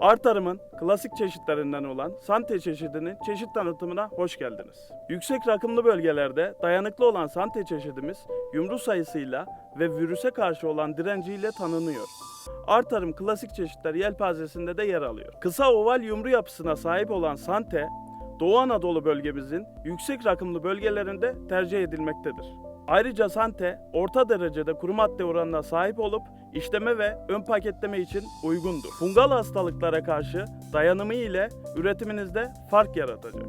Artarım'ın klasik çeşitlerinden olan Sante çeşidinin çeşit tanıtımına hoş geldiniz. Yüksek rakımlı bölgelerde dayanıklı olan Sante çeşidimiz yumru sayısıyla ve virüse karşı olan direnciyle tanınıyor. Artarım klasik çeşitler yelpazesinde de yer alıyor. Kısa oval yumru yapısına sahip olan Sante, Doğu Anadolu bölgemizin yüksek rakımlı bölgelerinde tercih edilmektedir. Ayrıca Sante orta derecede kuru madde oranına sahip olup işleme ve ön paketleme için uygundur. Fungal hastalıklara karşı dayanımı ile üretiminizde fark yaratacak.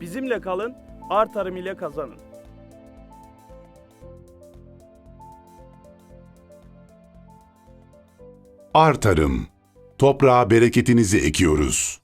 Bizimle kalın, Artarım ile kazanın. Artarım. Toprağa bereketinizi ekiyoruz.